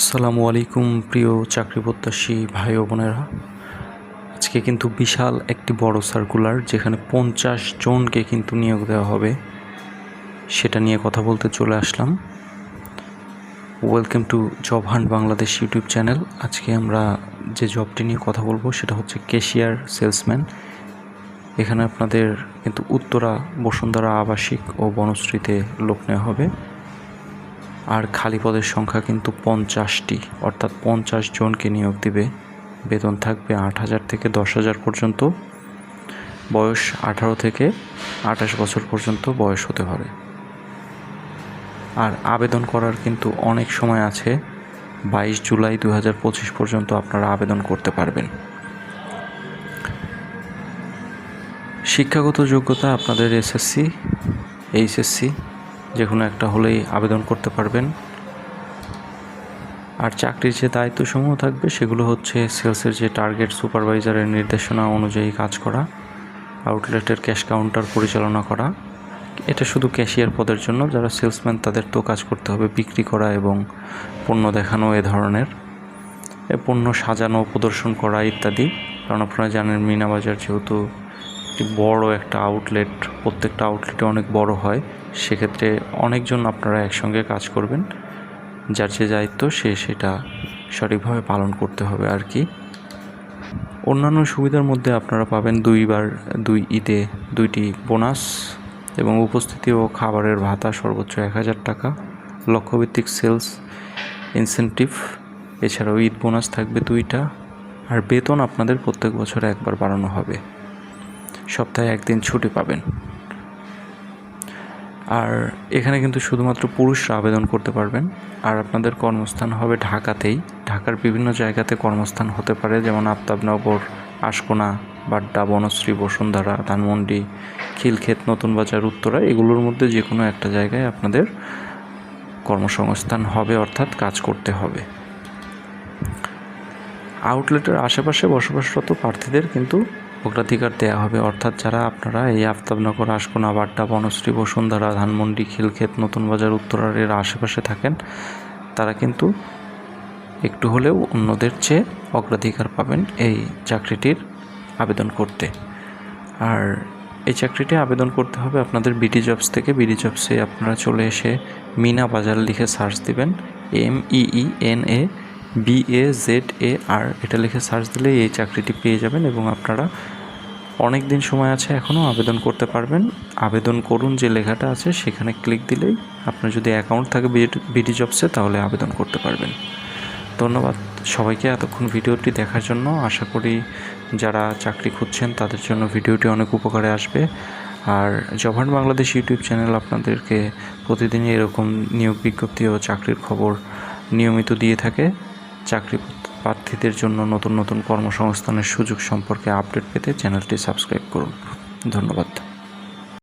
আসসালামু আলাইকুম, প্রিয় চাকরি প্রত্যাশী ভাই ও বোনেরা। আজকে কিন্তু বিশাল একটি বড় সার্কুলার যেখানে পঞ্চাশ জনকে কিন্তু নিয়োগ দেওয়া হবে। সেটা নিয়ে কথা বলতে চলে আসলাম। Welcome to job hunt Bangladesh YouTube channel আজকে আমরা যে জবটি নিয়ে কথা বলব সেটা হচ্ছে কেশিয়ার সেলসম্যান এখানে আপনাদের কিন্তু উত্তরা, বসুন্ধরা আবাসিক ও বনশ্রীতে লোক নেওয়া হবে। আর খালি পদের সংখ্যা কিন্তু পঞ্চাশটি। অর্থাৎ পঞ্চাশ জনকে নিয়োগ দিবে। বেতন থাকবে আট হাজার থেকে দশ হাজার পর্যন্ত। বয়স আঠারো থেকে আঠাশ বছর পর্যন্ত বয়স হতে হবে। আর আবেদন করার কিন্তু অনেক সময় আছে। বাইশ জুলাই দু হাজার পঁচিশ পর্যন্ত আপনারা আবেদন করতে পারবেন। শিক্ষাগত যোগ্যতা আপনাদের এসএসসি, এইচএসসি যে কোনো একটা হলেই আবেদন করতে পারবেন। আর চাকরির যে দায়িত্বসমূহ থাকবে, সেগুলো হচ্ছে সেলসের যে টার্গেট সুপারভাইজারের নির্দেশনা অনুযায়ী কাজ করা, আউটলেটের ক্যাশ কাউন্টার পরিচালনা করা। এটা শুধু ক্যাশিয়ার পদের জন্য, যারা সেলসম্যান তাদের তো কাজ করতে হবে, বিক্রি করা এবং পণ্য দেখানো এ ধরনের। পণ্য সাজানো, প্রদর্শন করা ইত্যাদি। কারণ আপনারা জানেন মিনা বাজার যেহেতু একটি বড় একটা আউটলেট প্রত্যেকটা আউটলেটে অনেক বড় হয়। সেক্ষেত্রে অনেকজন আপনারা একসঙ্গে কাজ করবেন। যার যে দায়িত্ব, সে সেটা সঠিকভাবে পালন করতে হবে আর কি। অন্যান্য সুবিধার মধ্যে আপনারা পাবেন দুইবার, দুই ঈদে দুইটি বোনাস এবং উপস্থিতি ও খাবারের ভাতা সর্বোচ্চ এক হাজার টাকা, লক্ষ্যভিত্তিক সেলস ইনসেন্টিভ, এছাড়াও ঈদ বোনাস থাকবে দুইটা। আর বেতন আপনাদের প্রত্যেক বছর একবার বাড়ানো হবে। সপ্তাহে একদিন ছুটি পাবেন। আর এখানে কিন্তু শুধুমাত্র পুরুষরা আবেদন করতে পারবেন। আর আপনাদের কর্মস্থান হবে ঢাকাতেই। ঢাকার বিভিন্ন জায়গাতে কর্মস্থান হতে পারে, যেমন আফতাবনগর, আশকোনা, বাড্ডা, বনশ্রী, বসুন্ধরা, ধানমন্ডি, খিলক্ষেত নতুন বাজার উত্তরা, এগুলোর মধ্যে যে কোনো একটা জায়গায় আপনাদের কর্মসংস্থান হবে, অর্থাৎ কাজ করতে হবে। আউটলেটের আশেপাশে বসবাসরত প্রার্থীদের কিন্তু অগ্রাধিকার দেওয়া হবে। অর্থাৎ যারা আপনারা এই আফতাবনগর আশকোনা, বাড্ডা, বনশ্রী, বসুন্ধরা, ধানমন্ডি, খিলক্ষেত, নতুন বাজার উত্তরার এর আশেপাশে থাকেন, তারা কিন্তু একটু হলেও অন্যদের চেয়ে অগ্রাধিকার পাবেন এই চাকরিটির আবেদন করতে। আর এই চাকরিটি আবেদন করতে হবে আপনাদের বিডি জবস থেকে। বিডি জবসে আপনারা চলে এসে মিনা বাজার লিখে সার্চ দিবেন, M E N A B A Z A R. এটা লিখে সার্চ দিলে এই চাকরিটি পেয়ে যাবেন এবং আপনারা অনেক দিন সময় আছে এখনও, আবেদন করতে পারবেন। আবেদন করুন যে লেখাটা আছে, সেখানে ক্লিক দিলেই আপনার যদি অ্যাকাউন্ট থাকে বিডি জবসে, তাহলে আবেদন করতে পারবেন। ধন্যবাদ সবাইকে এতক্ষণ ভিডিওটি দেখার জন্য। আশা করি যারা চাকরি খুঁজছেন, তাদের জন্য ভিডিওটি অনেক উপকারে আসবে। আর জভান বাংলাদেশ ইউটিউব চ্যানেল আপনাদেরকে প্রতিদিনই এরকম নিয়োগ বিজ্ঞপ্তি ও চাকরির খবর নিয়মিত দিয়ে থাকে। চাকরি প্রার্থীদের জন্য নতুন নতুন কর্মসংস্থানের সুযোগ সম্পর্কে আপডেট পেতে চ্যানেলটি সাবস্ক্রাইব করুন। ধন্যবাদ।